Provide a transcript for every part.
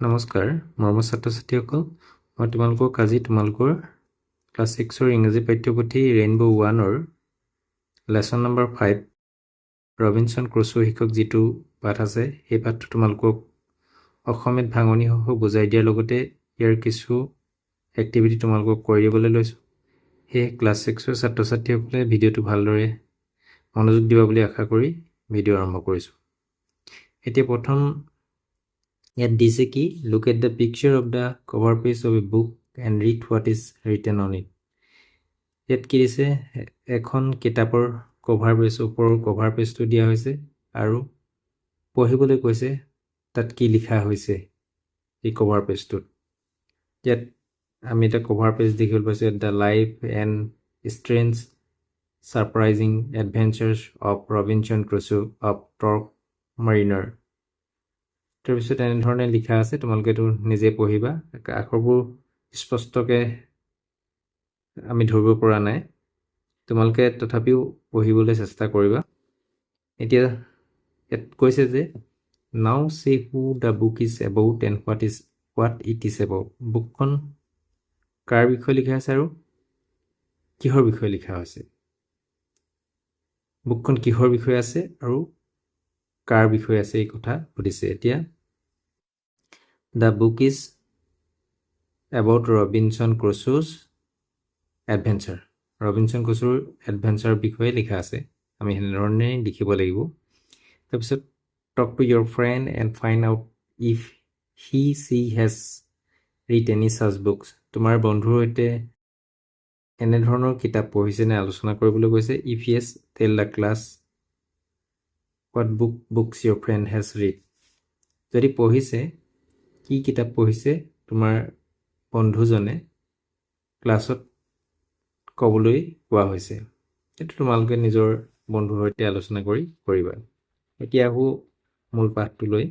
নমস্কাৰ মৰমৰ ছাত্ৰ ছাত্ৰীসকল মই তোমালোকক আজি তোমালোকৰ ক্লাছ ছিক্সৰ ইংৰাজী পাঠ্যপুথি ৰেইনব' ওৱানৰ lesson number five Robinson Crusoe শিক্ষক যিটো পাঠ আছে সেই পাঠটো তোমালোকক অসমীয়াত ভাঙনিসহ বুজাই দিয়াৰ লগতে ইয়াৰ কিছু এক্টিভিটি তোমালোকক কৰি দিবলৈ লৈছোঁ। সেয়ে ক্লাছ ছিক্সৰ ছাত্ৰ ছাত্ৰীসকলে ভিডিঅ'টো ভালদৰে মনোযোগ দিবা বুলি আশা কৰি ভিডিঅ' আৰম্ভ কৰিছোঁ। এতিয়া প্ৰথম ইয়াত দিছে কি look at the picture of the cover page of a book and read what is written on it ইয়াত কি দিছে? এখন কিতাপৰ কভাৰ পেজ ওপৰৰ কভাৰ পেজটো দিয়া হৈছে আৰু পঢ়িবলৈ কৈছে, তাত কি লিখা হৈছে এই কভাৰ পেজটোত ইয়াত আমি এটা কভাৰ পেজ দেখিবলৈ পাইছোঁ the life and strange surprising adventures of Robinson Crusoe of York mariner তাৰপিছত এনেধৰণে লিখা আছে, তোমালোকে এইটো নিজে পঢ়িবা। আখৰবোৰ স্পষ্টকৈ আমি ধৰিব পৰা নাই। তোমালোকে তথাপিও পঢ়িবলৈ চেষ্টা কৰিবা। এতিয়া কৈছে যে now say who the book is about and what is what it is about বুকখন কাৰ বিষয়ে লিখা আছে আৰু কিহৰ বিষয়ে লিখা হৈছে? বুকখন কিহৰ বিষয়ে আছে আৰু কাৰ বিষয়ে আছে এই কথা সুধিছে। এতিয়া the book is about Robinson Crusoe's adventure Robinson ক্ৰুচোৰ এডভেঞ্চাৰৰ বিষয়ে লিখা আছে। আমি সেনেধৰণে লিখিব লাগিব। তাৰপিছত talk to your friend and find out if he she has read any such books তোমাৰ বন্ধুৰ সৈতে এনেধৰণৰ কিতাপ পঢ়িছেনে আলোচনা কৰিবলৈ কৈছে if yes tell the class what book books your friend has read যদি পঢ়িছে কি কিতাপ পঢ়িছে তোমাৰ বন্ধুজনে ক্লাছত ক'বলৈ কোৱা হৈছে? সেইটো তোমালোকে নিজৰ বন্ধুৰ সৈতে আলোচনা কৰি কৰিবা। এতিয়া আহোঁ মূল পাঠটোলৈ।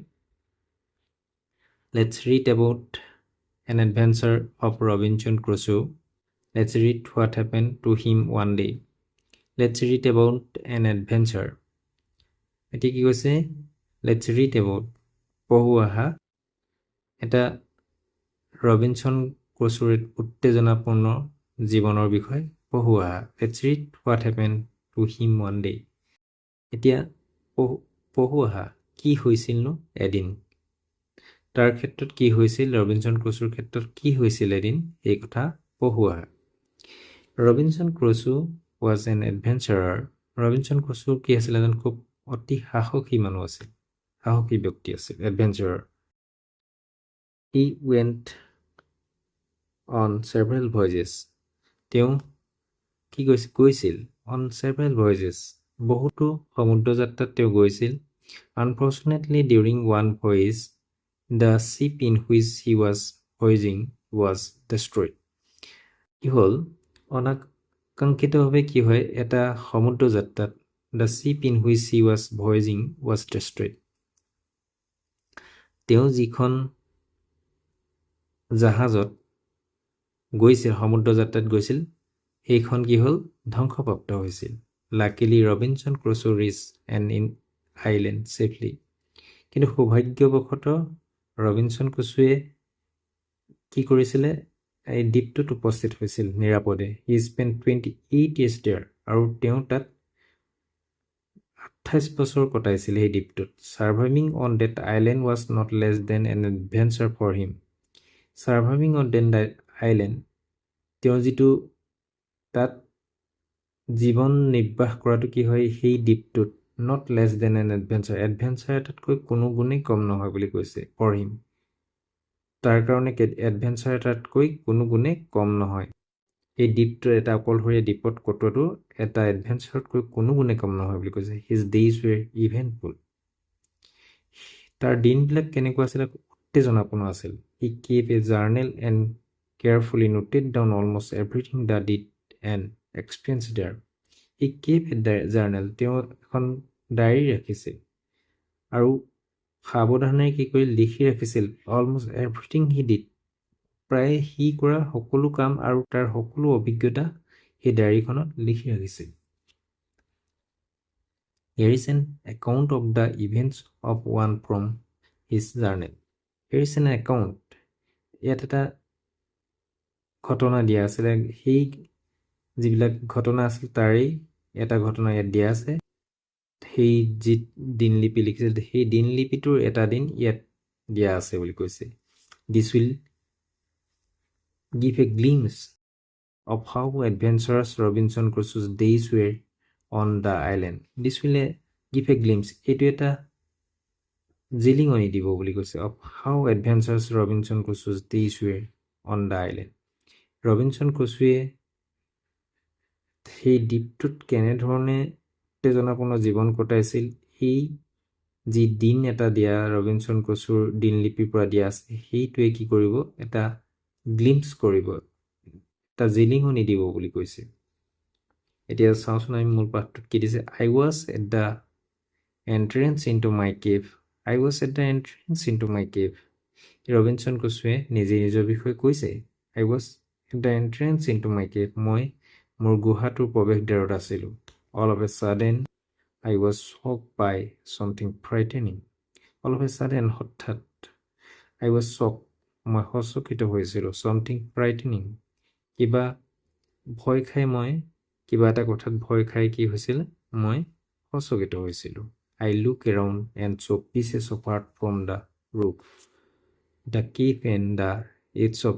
Let's read about an adventure of Robinson Crusoe let's read what happen to him one day let's read about an adventure এতিয়া কি কৈছে? লেটছ ৰিড এবাউট পঢ়ো আহা এটা ৰবিনচন ক্ৰুচোৰ উত্তেজনাপূৰ্ণ জীৱনৰ বিষয়ে। পঢ়োৱা let's read what happen to him one day এতিয়া পঢ়োৱা কি হৈছিলনো এদিন? তাৰ ক্ষেত্ৰত কি হৈছিল? ৰবিনচন ক্ৰুচোৰ ক্ষেত্ৰত কি হৈছিল এদিন? এই কথা পঢ়োৱা Robinson Crusoe was an adventurer Robinson Crusoe কি আছিল এজন খুব অতি সাহসী মানুহ আছিল। সাহসী ব্যক্তি আছিল এডভেঞ্চাৰাৰ হি ৱেণ্ট অন ছেভেৰেল ভইজেছ তেওঁ কি কৈছিল গৈছিল? অন ছেভেৰেল ভইজেছ বহুতো সমুদ্ৰ যাত্ৰাত তেওঁ গৈছিল। Unfortunately during one voyage the ship in which he was voyaging was destroyed কি হ'ল? অনাকাংক্ষিতভাৱে কি হয়? এটা সমুদ্ৰ যাত্ৰাত the ship in which he was voyaging was destroyed তেওঁ যিখন জাহাজত গৈছিল সমুদ্ৰ যাত্ৰাত গৈছিল সেইখন কি হ'ল? ধ্বংসপ্ৰাপ্ত হৈছিল। Luckily Robinson Crusoe reach and in island safely কিন্তু সৌভাগ্যবশতঃ ৰবিনচন ক্ৰুচুৱে কি কৰিছিলে? এই দ্বীপটোত উপস্থিত হৈছিল নিৰাপদে। He spend twenty eight years there আৰু তেওঁ তাত আঠাইছ বছৰ কটাইছিল সেই দ্বীপটোত। Surviving on that island was not less than an adventure for him surviving on then island তেওঁ যিটো তাত জীৱন নিৰ্বাহ কৰাটো কি হয় সেই দ্বীপটোত not less than an adventure adventure এটাতকৈ কোনো গুণেই কম নহয় বুলি কৈছে পঢ়িম তাৰ কাৰণে এডভেঞ্চাৰ এটাতকৈ কোনো গুণে কম নহয়। এই দ্বীপটোৰ এটা অকলশৰীয়া দ্বীপত কটোৱাটো এটা এডভেঞ্চাৰতকৈ কোনো গুণে কম নহয় বুলি কৈছে। হিজ ডেইজ ৱেৰ ইভেণ্টফুল তাৰ দিনবিলাক কেনেকুৱা আছিলে উত্তেজনাপূৰ্ণ আছিল he kept a journal and carefully noted down almost everything the did and experience there he kept a journal তেওঁ এখন ডায়েৰী ৰাখিছিল। আৰু সাৱধানে কি কৰি লিখি ৰাখিছিল। অলমষ্ট এভৰিথিং হি ডিড প্ৰায় সি কৰা সকলো কাম আৰু তাৰ সকলো অভিজ্ঞতা সেই ডায়েৰীখনত লিখি ৰাখিছিল। Here is an account of the events of one from his journal an account ইয়াত এটা ঘটনা দিয়া আছিলে। সেই যিবিলাক ঘটনা আছিল তাৰেই এটা ঘটনা ইয়াত দিয়া আছে। সেই যি দিনলিপি লিখিছিল সেই দিনলিপিটোৰ এটা দিন ইয়াত দিয়া আছে বুলি কৈছে। This will give a glimpse of how adventurous Robinson Crusoe's days were on the island this will give a glimpse এইটো এটা জিলিঙনি দিব বুলি কৈছে। Of how adventurous Robinson Crusoe's days were on the island Robinson ক্ৰুচুৱে সেই দ্বীপটোত কেনেধৰণে উত্তেজনাপূৰ্ণ জীৱন কটাইছিল, সেই যি দিন এটা দিয়া ৰবিনছন ক্ৰুচুৰ দিনলিপিৰ পৰা দিয়া আছে, সেইটোৱে কি কৰিব? এটা গ্লিম্পছ কৰিব, এটা জিলিঙনি দিব বুলি কৈছে। এতিয়া চাওঁচোন আমি মূল পাঠটোত কি দিছে। I was at the entrance into my cave I was at the entrance into my cave Robinson কচুৱে নিজে নিজৰ বিষয়ে কৈছে I was at the entrance into my cave মই মোৰ গুহাটোৰ প্ৰৱেশদ্বাৰত আছিলোঁ। All of a sudden I was shock by something frightening all of a sudden হঠাৎ আই ৱাজ শ্বক মই সচকিত হৈছিলোঁ। ছামথিং ফ্ৰাইটেনিং কিবা ভয় খাই মই, কিবা এটা কথাত ভয় খাই কি হৈছিল? মই সচকিত হৈছিলোঁ। I look around and saw' pieces of earth from the roof the cave and the edges of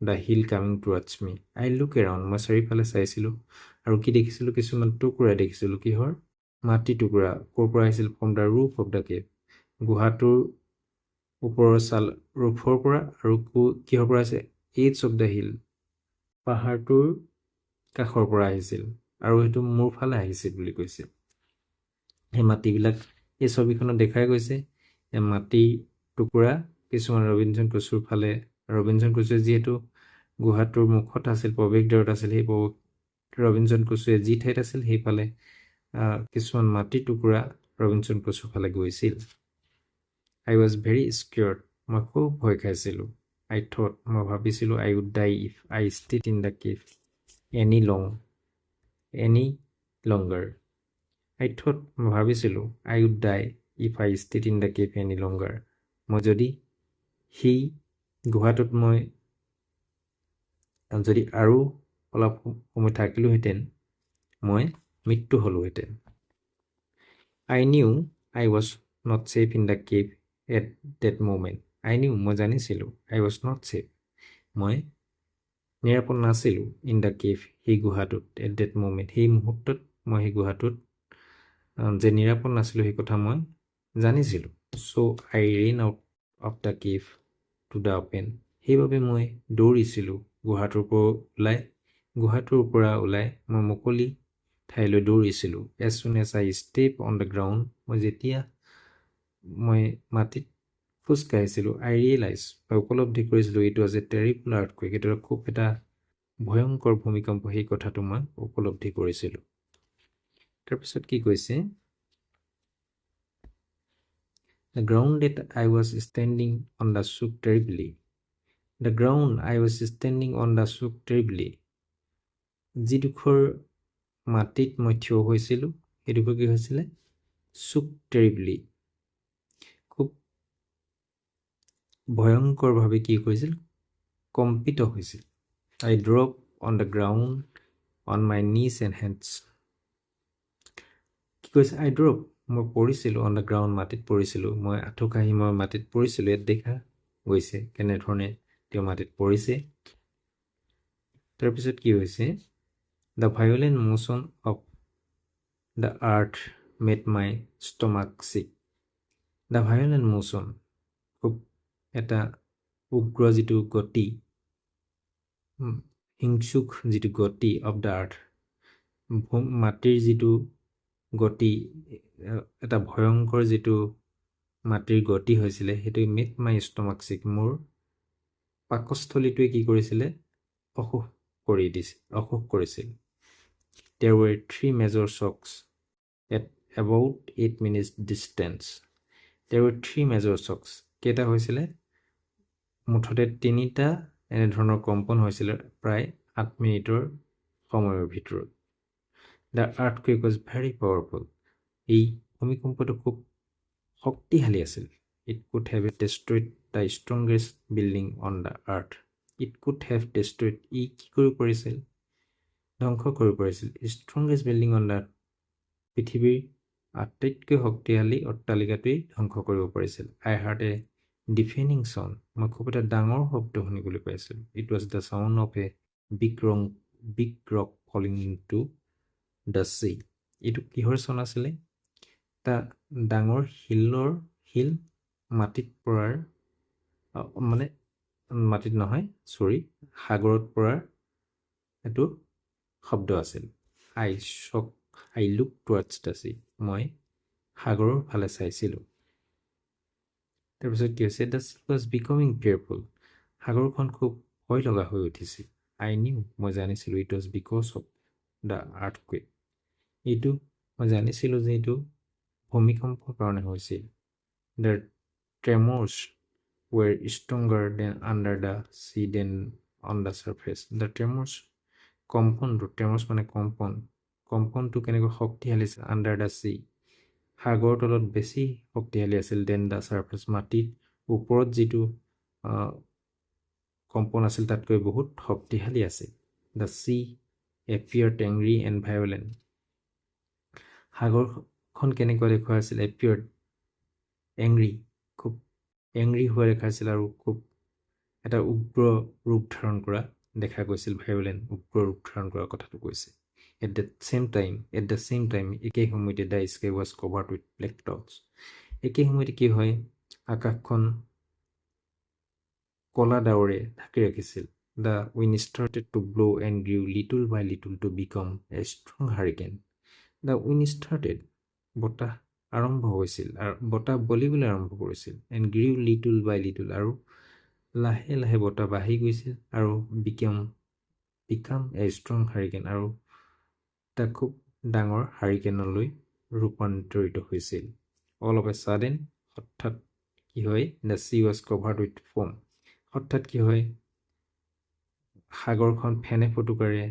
the hill coming towards me I look around মই চাৰিওফালে চাইছিলোঁ আৰু কি দেখিছিলোঁ কিছুমান টুকুৰা দেখিছিলোঁ কিহৰ মাটি টুকুৰা ক'ৰ পৰা আহিছিল from the roof of the cave গুহাটোৰ ওপৰৰ ছাল ৰুফৰ পৰা আৰু কিহৰ পৰা আছে এইডছ অফ দ্য হিল পাহাৰটোৰ কাষৰ পৰা আহিছিল আৰু সেইটো মোৰ ফালে আহিছিল বুলি কৈছে সেই মাটিবিলাক এই ছবিখনত দেখাই গৈছে মাটি টুকুৰা, কিছুমান ৰবীন্দ্ৰন কচুৰ ফালে। ৰবীন্দ্ৰন কচুৱে যিহেতু গুহাটোৰ মুখত আছিল প্ৰৱেশদ্বাৰত আছিল, সেই ৰবীন্দ্ৰন কচুৱে যি ঠাইত আছিল, সেইফালে কিছুমান মাটিৰ টুকুৰা ৰবীন্দ্ৰন কচুৰ ফালে গৈছিল। আই ৱাজ ভেৰি স্কিয়ৰ্ড মই খুব ভয় খাইছিলোঁ। আই থট মই ভাবিছিলোঁ I would die if I stayed in the cave any long any longer thought মই ভাবিছিলোঁ I would die if I stayed in the cave any longer মই যদি সেই গুহাটোত মই যদি আৰু অলপ সময় থাকিলোহেঁতেন মই মৃত্যু হ'লোহেঁতেন। I knew I was not safe in the cave at that moment I knew মই জানিছিলোঁ আই ৱাজ নট ছেফ মই নিৰাপদ নাছিলোঁ ইন দ্য কেভ সেই গুহাটোত এট ডেট মুমেণ্ট সেই মুহূৰ্তত মই সেই গুহাটোত যে নিৰাপদ নাছিলোঁ সেই কথা মই জানিছিলোঁ। So' I ran out of the cave to the open সেইবাবে মই দৌৰিছিলোঁ গুহাটোৰ পৰা ওলাই। গুহাটোৰ পৰা ওলাই মই মুকলি ঠাইলৈ দৌৰিছিলোঁ। As soon as I step on the ground মই যেতিয়া মই মাটিত খোজকাঢ়িছিলোঁ আই ৰিয়েলাইজ মই উপলব্ধি কৰিছিলোঁ এইটো আজি টেৰিবল আৰ্থকুৱেক এইটো খুব এটা ভয়ংকৰ ভূমিকম্প সেই কথাটো মই উপলব্ধি কৰিছিলোঁ। তাৰপিছত কি কৈছে the ground that I was standing on the shook terribly the ground I was standing on the shook terribly যিডোখৰ মাটিত মই থিয় হৈছিলোঁ, সেইডোখৰ কি হৈছিলে? চুক টেৰিবলি খুব ভয়ংকৰভাৱে কি কৰিছিল? কম্পিত হৈছিল। I drop on the ground on my knees and hands কি কৈছে, আই ড্ৰপ মই পৰিছিলোঁ অন দ্য গ্ৰাউণ্ড মাটিত পৰিছিলোঁ, মই আঁঠু কাঢ়ি মই মাটিত পৰিছিলোঁ, ইয়াত দেখা গৈছে কেনেধৰণে তেওঁ মাটিত পৰিছে। তাৰপিছত কি হৈছে the violent motion of the earth made my stomach sick the violent motion খুব এটা উগ্ৰ যিটো গতি হিংসুক যিটো গতি অফ দ্য আৰ্থ মাটিৰ যিটো গতি এটা ভয়ংকৰ যিটো মাটিৰ গতি হৈছিলে সেইটো মেড মাই ষ্টমাক চিক মোৰ পাকস্থলীটোৱে কি কৰিছিলে? অসুখ কৰি দিছিল অসুখ কৰিছিল। There were three major shocks at about eight minutes distance there were three major চক্স কেইটা হৈছিলে? মুঠতে তিনিটা এনেধৰণৰ কম্পন হৈছিলে প্ৰায় আঠ মিনিটৰ সময়ৰ ভিতৰত। The earthquake was very powerful এই ভূমিকম্পটো খুব শক্তিশালী আছিল। It could have a destroyed the strongest building on the earth it could have destroyed ই কি কৰিব পাৰিছিল? ধ্বংস কৰিব পাৰিছিল। ষ্ট্ৰংগেষ্ট বিল্ডিং অন দ্য পৃথিৱীৰ আটাইতকৈ শক্তিশালী অট্টালিকাটোৱেই ধ্বংস কৰিব পাৰিছিল। আই হাৰ্ট এ ডিফেনিং চাউণ্ড মই খুব এটা ডাঙৰ শব্দ শুনিবলৈ পাইছিলোঁ। It was the sound of a big wrong big rock falling to the sea এইটো কিহৰ চন আছিলে? এটা ডাঙৰ শিলৰ শিল মাটিত পৰাৰ মানে মাটিত নহয় চৰি সাগৰত পৰাৰ এইটো শব্দ আছিল। আই চক I look towards the sea মই সাগৰৰ ফালে চাইছিলোঁ। তাৰপিছত কি হৈছে the sea was becoming fearful. সাগৰখন খুব ভয় লগা হৈ উঠিছিল। আই নিউ মই জানিছিলোঁ it was because of the earthquake এইটো মই জানিছিলোঁ যে এইটো ভূমিকম্পৰ কাৰণে হৈছিল the tremors were stronger than under the sea than on the surface the tremors কম্পনটো tremors মানে কম্পন কম্পনটো কেনেকৈ শক্তিশালী আণ্ডাৰ দ্য চি সাগৰৰ তলত বেছি শক্তিশালী আছিল দেন দ্য ছাৰ্ফেচ মাটিত ওপৰত যিটো কম্পন আছিল, তাতকৈ বহুত শক্তিশালী আছিল দ্য চি এপিয়াৰ টেংৰি এণ্ড ভায়লেণ্ট সাগৰখন কেনেকুৱা দেখুওৱা আছিল এপিয়াৰ এংৰি খুব এংৰি হোৱা দেখাইছিল আৰু খুব এটা উগ্ৰ ৰূপ ধাৰণ কৰা দেখা গৈছিল ভায়লেণ্ট উগ্ৰ ৰূপ ধাৰণ কৰা কথাটো কৈছে at the same time at the same time একেই সময়তে the sky was covered with black clouds একেই সময়তে কি হয় আকাশখন কলা ডাৱৰে ঢাকি ৰাখিছিল the wind started to blow' and grew little by little to become a strong hurricane the wind started বতাহ আৰম্ভ হৈছিল আৰু বতাহ বলিবলৈ আৰম্ভ কৰিছিল and grew little by little আৰু লাহে লাহে বতাহ বাঢ়ি গৈছিল আৰু became became a strong hurricane আৰু এটা খুব ডাঙৰ হাৰিকেনলৈ ৰূপান্তৰিত হৈছিল অল অফ এ ছাডেন হঠাৎ কি হয় the sea was covered with foam হঠাৎ কি হয় সাগৰখন ফেনে ফটুকাৰে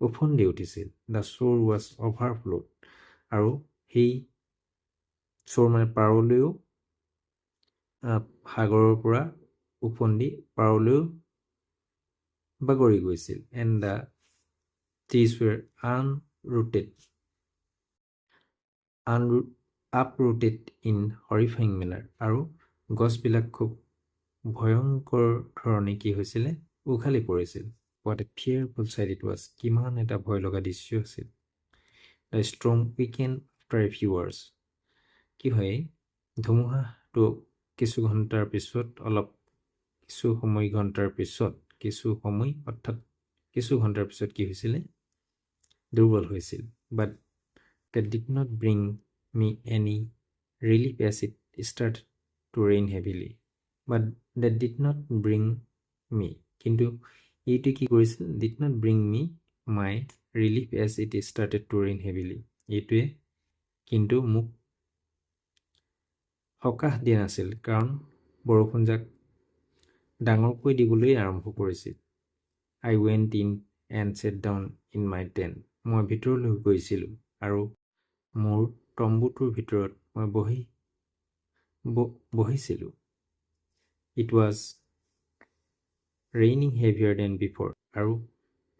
ওফন্দি উঠিছিল। দ্য শ্ব'ৰ ৱাজ অভাৰফ্ল'ড আৰু সেই শ্ব'ৰ মানে পাৰলৈও সাগৰৰ পৰা ওফন্দি পাৰলৈও বাগৰি গৈছিল। And the trees were unrooted আনৰু uprooted in horrifying manner আৰু গছবিলাক খুব ভয়ংকৰ ধৰণে কি হৈছিলে? উঘালি পৰিছিল what a fearful sight it was কিমান এটা ভয় লগা দৃশ্য আছিল the strong weakened after a few hours কি হয় ধুমুহাটো কিছু ঘণ্টাৰ পিছত অলপ কিছু সময় ঘণ্টাৰ পিছত কিছু সময় অৰ্থাৎ কিছু ঘণ্টাৰ পিছত কি হৈছিলে দুৰ্বল হৈছিল বাট that did not bring me any relief as it started to rain heavily. But that did not bring me. কিন্তু এইটো কি কৰিছিল did not bring me my relief as it started to rain heavily. এইটোৱে কিন্তু মোক সকাহ দিয়া নাছিল কাৰণ বৰষুণজাক ডাঙৰকৈ দিবলৈ আৰম্ভ কৰিছিল। I went in and sat down in my tent মই ভিতৰলৈ গৈছিলোঁ আৰু মোৰ তম্বুটোৰ ভিতৰত মই বহি বহিছিলোঁ। It was raining heavier than before আৰু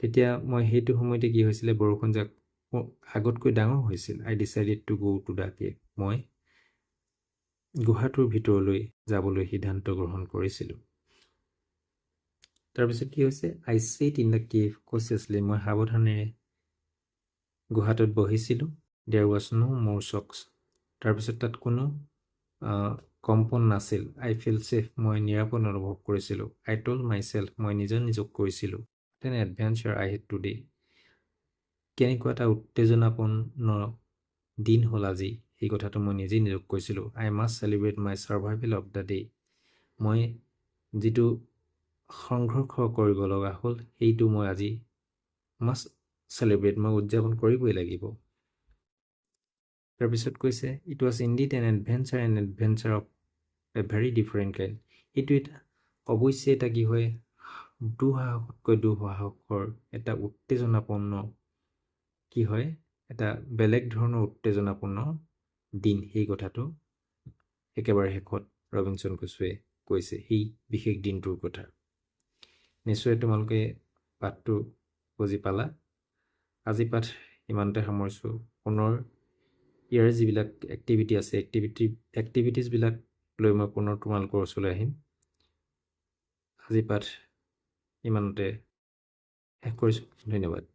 তেতিয়া মই সেইটো সময়তে কি হৈছিলে বৰষুণজাক ম- আগতকৈ ডাঙৰ হৈছিল I decided to go to the cave মই গুহাটোৰ ভিতৰলৈ যাবলৈ সিদ্ধান্ত গ্ৰহণ কৰিছিলোঁ। তাৰপিছত কি হৈছে I sat in the cave cautiously মই সাৱধানেৰে গুহাটোত বহিছিলোঁ দেয়াৰ ৱাজ ন' মোৰ চক্স তাৰপিছত তাত কোনো কম্পন নাছিল। আই ফিল ছেফ মই নিৰাপদ অনুভৱ কৰিছিলোঁ। আই টল মাই চেল্ফ মই নিজে নিজক কৈছিলোঁ then adventure I had today কেনেকুৱা এটা উত্তেজনাপূৰ্ণ দিন হ'ল আজি। সেই কথাটো মই নিজেই নিজক কৈছিলোঁ I must celebrate my survival of the day মই যিটো সংঘৰ্ষ কৰিব লগা হ'ল সেইটো মই আজি মাষ্ট চেলিব্ৰেট মই উদযাপন কৰিবই লাগিব। তাৰপিছত কৈছে it was indeed an adventure an adventure of very different kind এইটো এটা অৱশ্যে এটা কি হয় দুঃসাহসতকৈ দুঃসাহসৰ এটা উত্তেজনাপূৰ্ণ কি হয় এটা বেলেগ ধৰণৰ উত্তেজনাপূৰ্ণ দিন সেই কথাটো একেবাৰে শেষত ৰবিনচন কুচুৱে কৈছে সেই বিশেষ দিনটোৰ কথা। নিশ্চয় তোমালোকে পাঠটো বুজি পালা। আজি পাঠ ইমানতে সামৰিছোঁ। পুনৰ ইয়াৰ যিবিলাক এক্টিভিটি আছে এক্টিভিটি এক্টিভিটিছবিলাক লৈ মই পুনৰ তোমালোকৰ ওচৰলৈ আহিম। আজি পাঠ ইমানতে শেষ কৰিছোঁ। ধন্যবাদ।